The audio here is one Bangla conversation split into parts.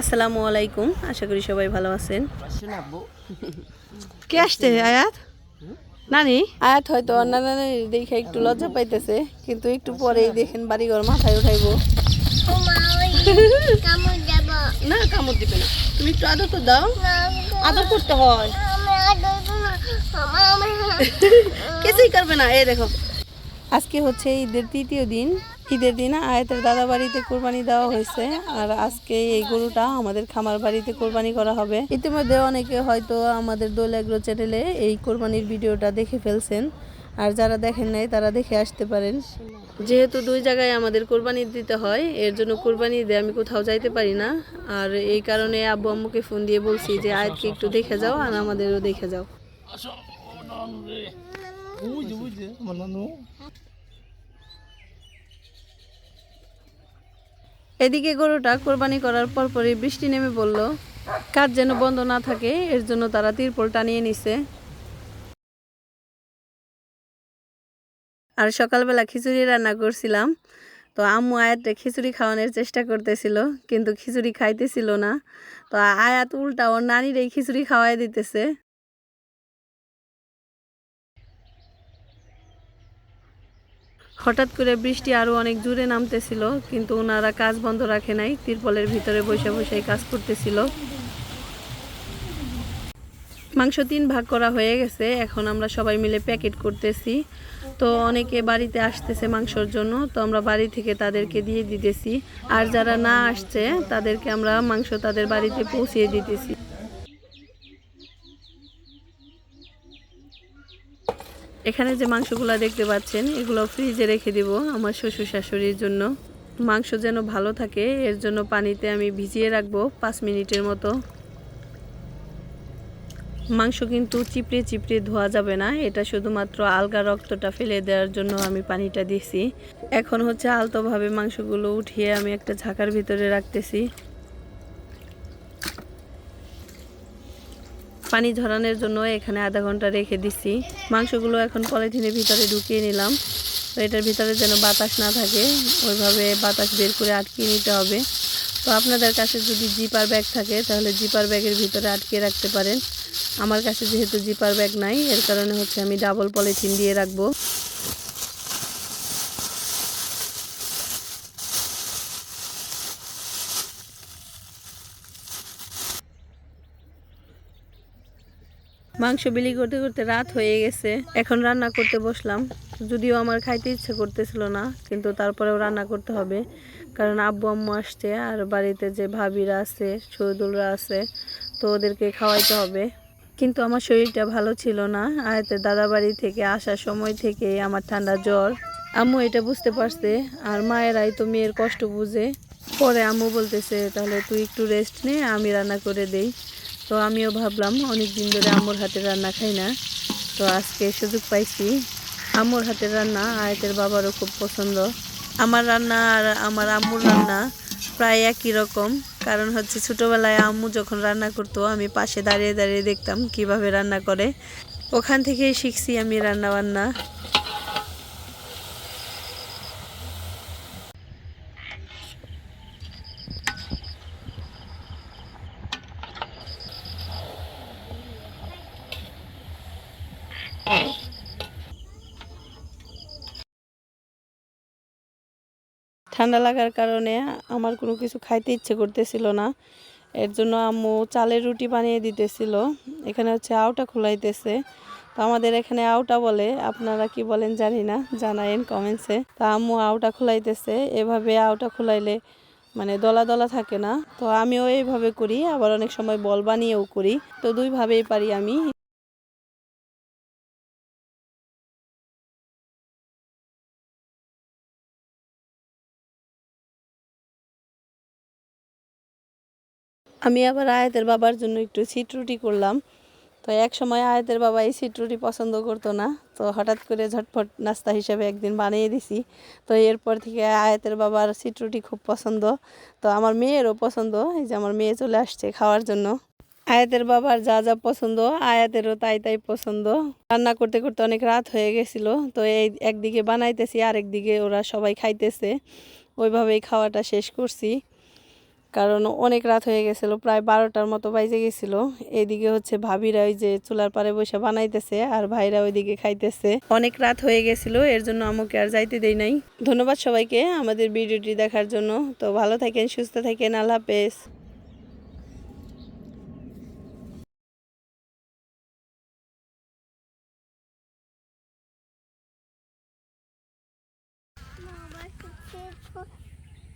আসসালামু আলাইকুম আশা করি সবাই ভালো আছেন। কে আসছে আয়াত? নানি? আয়াত হয়তো অন্য নানি দেখে একটু লজ্জা পাইতেছে কিন্তু একটু পরেই দেখেন বাড়িঘর মাথায় উঠাইবো। না কামড় দিবে না। তুমি একটু আদর তো দাও। আদর করতে হয়। কিছুই করবে না। এই দেখো। আজকে হচ্ছে ঈদের তৃতীয় দিন। ঈদের দিন আয়াতের দাদা বাড়িতে কোরবানি দেওয়া হয়েছে। আর আজকে এই গরুটা আমাদের খামার বাড়িতে কোরবানি করা হবে। ইতিমধ্যে অনেকে হয়তো আমাদের দোল এগ্রো চ্যানেলে এই কোরবানির ভিডিওটা দেখে ফেলছেন। আর যারা দেখেন নাই, তারা দেখে আসতে পারেন। যেহেতু দুই জায়গায় আমাদের কোরবানি দিতে হয়, এর জন্য কোরবানি দিয়ে আমি কোথাও যাইতে পারি না। আর এই কারণে আব্বু আম্মুকে ফোন দিয়ে বলছি যে, আয়াতকে একটু দেখে যাও আর আমাদেরও দেখে যাও বুঝে বুঝে আমার নানু এদিকে গরুটা কোরবানি করার পরপরই বৃষ্টি নেমে পড়ল কাজ যেন বন্ধ না থাকে, এর জন্য তারা তিরপল টানিয়ে নিছে। আর সকালবেলা খিচুড়ি রান্না করছিলাম, তো আম্মু আয়াতটা খিচুড়ি খাওয়ানোর চেষ্টা করতেছিল, কিন্তু খিচুড়ি খাইতেছিল না। তো আয়াত উল্টা ওর নানির এই খিচুড়ি খাওয়াই দিতেছে। হঠাৎ করে বৃষ্টি আরও অনেক জোরে নামতেছিল, কিন্তু ওনারা কাজ বন্ধ রাখে নাই, তিরপলের ভিতরে বসে বসে কাজ করতেছিল। মাংস তিন ভাগ করা হয়ে গেছে, এখন আমরা সবাই মিলে প্যাকেট করতেছি। তো অনেকে বাড়িতে আসতেছে মাংসর জন্য, তো আমরা বাড়ি থেকে তাদেরকে দিয়ে দিতেছি। আর যারা না আসছে, তাদেরকে আমরা মাংস তাদের বাড়িতে পৌঁছিয়ে দিতেছি। এখানে যে মাংসগুলো দেখতে পাচ্ছেন, এগুলো ফ্রিজে রেখে দিব আমার শ্বশুর শাশুড়ির জন্য। মাংস যেন ভালো থাকে, এর জন্য পানিতে আমি ভিজিয়ে রাখব পাঁচ মিনিটের মতো। মাংস কিন্তু চিপড়ে চিপড়ে ধোয়া যাবে না, এটা শুধুমাত্র আলগা রক্তটা ফেলে দেওয়ার জন্য আমি পানিটা দিছি। এখন হচ্ছে আলতোভাবে মাংসগুলো উঠিয়ে আমি একটা ঝাঁকার ভিতরে রাখতেছি। পানি ঝরানোর জন্য এখানে আধা ঘণ্টা রেখে দিছি। মাংসগুলো এখন পলিথিনের ভিতরে ঢুকিয়ে নিলাম। তো এটার ভিতরে যেন বাতাস না থাকে, ওইভাবে বাতাস বের করে আটকিয়ে নিতে হবে। তো আপনাদের কাছে যদি জিপার ব্যাগ থাকে, তাহলে জিপার ব্যাগের ভিতরে আটকে রাখতে পারেন। আমার কাছে যেহেতু জিপার ব্যাগ নাই, এর কারণে হচ্ছে আমি ডাবল পলিথিন দিয়ে রাখব। মাংস বিলি করতে করতে রাত হয়ে গেছে। এখন রান্না করতে বসলাম। যদিও আমার খাইতে ইচ্ছে করতেছিল না, কিন্তু তারপরেও রান্না করতে হবে। কারণ আব্বু, আম্মু আসছে আর বাড়িতে যে ভাবিরা আছে, শহীদুলরা আছে, তো ওদেরকে খাওয়াইতে হবে। কিন্তু আমার শরীরটা ভালো ছিল না। আয়তের দাদা বাড়ি থেকে আসার সময় থেকে আমার ঠান্ডা জ্বর। আম্মু এটা বুঝতে পারছে, আর মায়েরাই তো মেয়ের কষ্ট বুঝে। পরে আম্মু বলতেছে, তাহলে তুই একটু রেস্ট নে, আমি রান্না করে দেই। তো আমিও ভাবলাম অনেক দিন ধরে আম্মুর হাতের রান্না খাই না। তো আজকে সুযোগ পাইছি। আম্মুর হাতের রান্না, আয়তের বাবারও খুব পছন্দ। আমার রান্না আর আমার আম্মুর রান্না প্রায় একই রকম। কারণ হচ্ছে ছোটোবেলায় আম্মু যখন রান্না করতো, আমি পাশে দাঁড়িয়ে দাঁড়িয়ে দেখতাম কীভাবে রান্না করে। ওখান থেকেই শিখছি আমি রান্না বান্না ঠান্ডা লাগার কারণে আমার কোনো কিছু খাইতে ইচ্ছে করতেছিল না। এর জন্য আম্মু চালের রুটি বানিয়ে দিতেছিল। এখানে হচ্ছে আউটা খোলাইতেছে। তো আমাদের এখানে আউটা বলে, আপনারা কি বলেন জানি না জানাইন কমেন্টসে। তা আম্মু আউটা খোলাইতেছে। এভাবে আউটা খোলাইলে মানে দলা দলা থাকে না। তো আমিও এইভাবে করি, আবার অনেক সময় বল বানিয়েও করি। তো দুইভাবেই পারি আমি আমি আবার আয়াতের বাবার জন্য একটু সিট রুটি করলাম। তো এক সময় আয়াতের বাবা এই সিট রুটি পছন্দ করতো না। তো হঠাৎ করে ঝটফট নাস্তা হিসেবে একদিন বানিয়ে দিছি। তো এরপর থেকে আয়াতের বাবার সিট রুটি খুব পছন্দ। তো আমার মেয়েরও পছন্দ। এই যে আমার মেয়ে চলে আসছে খাওয়ার জন্য। আয়াতের বাবার যা যা পছন্দ, আয়াতেরও তাই তাই পছন্দ। রান্না করতে করতে অনেক রাত হয়ে গেছিল। তো এই একদিকে বানাইতেছি, আরেকদিকে ওরা সবাই খাইতেছে। ওইভাবেই খাওয়াটা শেষ করছি। কারণ অনেক রাত হয়ে গেছিল, প্রায় বারোটার মতো বাইজে গেছিল। এদিকে হচ্ছে ভাবিরা ওই যে চুলার পারে বসে বানাইতেছে আর ভাইরা ওইদিকে খাইতেছে। অনেক রাত হয়ে গেছিল, এর জন্য আমাকে আর যাইতে দেই নাই। ধন্যবাদ সবাইকে আমাদের ভিডিওটি দেখার জন্য। তো ভালো থাকেন, সুস্থ থাকেন, আল্লাহ হাফেজ।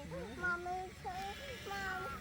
তুলি ভালো হয়ে গেছে মামি